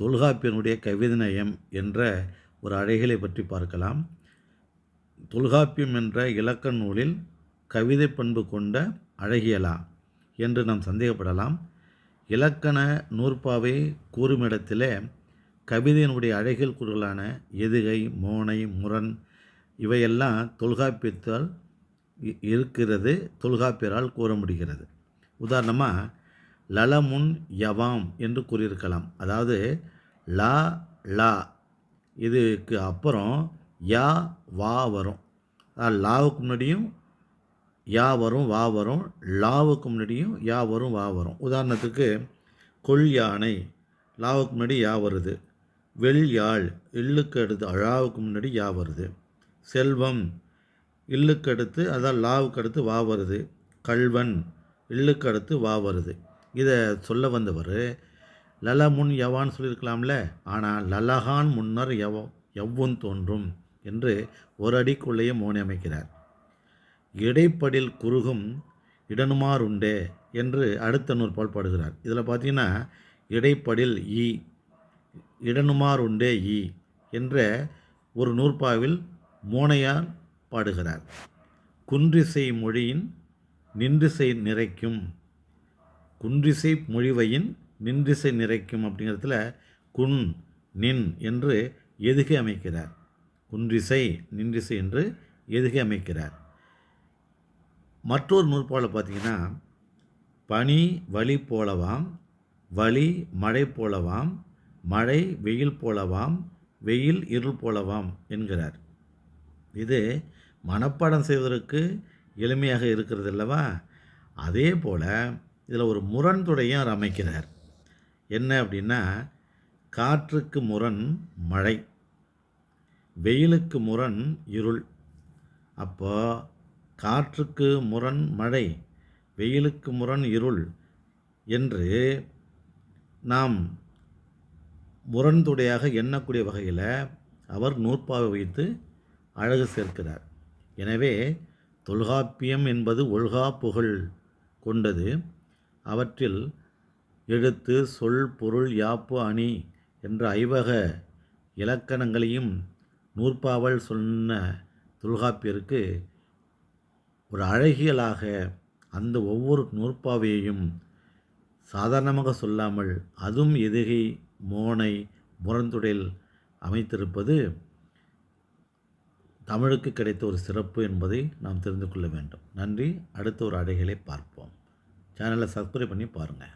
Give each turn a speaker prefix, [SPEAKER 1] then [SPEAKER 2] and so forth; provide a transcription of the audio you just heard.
[SPEAKER 1] தொல்காப்பியனுடைய கவிதநயம் என்ற ஒரு அழைகளை பற்றி பார்க்கலாம். தொல்காப்பியம் என்ற இலக்கண நூலில் கவிதை பண்பு கொண்ட அழகியலா என்று நாம் சந்தேகப்படலாம். இலக்கண நூற்பாவை கூறுமிடத்திலே கவிதையினுடைய அழகியல் கூறுகளான எதுகை மோனை முரண் இவையெல்லாம் தொல்காப்பியத்தால் இ- இருக்கிறது தொல்காப்பியரால் கூற முடிகிறது உதாரணமாக லலமுன் யவாம் என்று கூறியிருக்கலாம். அதாவது லா லா. இதுக்கு அப்புறம் யா வா வரும். அதாவது லாவுக்கு முன்னாடியும் யா வரும் வா வரும். லாவுக்கு முன்னாடியும் யா வரும் வா வரும். உதாரணத்துக்கு கொள் யானை லாவுக்கு முன்னாடி யா வருது. வெள் யாழ் இல்லுக்கு அடுத்து அழாவுக்கு முன்னாடி யா வருது. செல்வம் இல்லுக்கு அடுத்து அதான் லாவுக்கு அடுத்து வா வருது. கல்வன் இல்லுக்கு அடுத்து வா வருது. இதை சொல்ல வந்தவர் லல முன் யவான்னு சொல்லியிருக்கலாம்ல ஆனால் லலகான் முன்னர் எவ எவ்வும் தோன்றும் என்று ஒரு அடிக்குள்ளேயே மோனி அமைக்கிறார். இடைப்படில் குறுகும் இடனுமாறுண்டே என்று அடுத்த நூற்பால் பாடுகிறார். இதில் பார்த்தீங்கன்னா இடைப்படில் ஈ இடனுமாறுண்டே ஈ என்ற ஒரு நூற்பாவில் மோனையார் பாடுகிறார். குன்றிசை மொழியின் நின்றிசை நிறைக்கும் குன்றிசை மொழிவையின் நின்றிசை நிறைக்கும் அப்படிங்கிறதுல குன் நின் என்று எதுகை அமைக்கிறார். குன்றிசை நின்றிசை என்று எதுகை அமைக்கிறார். மற்றொரு நூற்பாவில் பார்த்தீங்கன்னா பனி வழி போலவாம் வழி மழை போலவாம் மழை வெயில் போலவாம் வெயில் இருள் போலவாம் என்கிறார். இது மனப்பாடம் செய்வதற்கு எளிமையாக இருக்கிறது அல்லவா? அதே போல் இதில் ஒரு முரண்துடையும் அவர் அமைக்கிறார். என்ன அப்படின்னா காற்றுக்கு முரண் மழை வெயிலுக்கு முரண் இருள். அப்போ காற்றுக்கு முரண் மழை வெயிலுக்கு முரண் இருள் என்று நாம் முரண்துடையாக எண்ணக்கூடிய வகையில் அவர் நூற்பாவை வைத்து அழகு சேர்க்கிறார். எனவே தொல்காப்பியம் என்பது ஒல்கா புகழ் கொண்டது. அவற்றில் எழுத்து சொல் பொருள் யாப்பு அணி என்ற ஐவக இலக்கணங்களையும் நூற்பாவல் சொன்ன தொல்காப்பியருக்கு ஒரு அழகியலாக அந்த ஒவ்வொரு நூற்பாவையையும் சாதாரணமாக சொல்லாமல் அதுவும் எதுகை மோனை முரந்துடில் அமைத்திருப்பது தமிழுக்கு கிடைத்த ஒரு சிறப்பு என்பதை நாம் தெரிந்து கொள்ள வேண்டும். நன்றி. அடுத்த ஒரு அடைகளை பார்ப்போம். சேனலை சப்ஸ்கிரைப் பண்ணி பாருங்கள்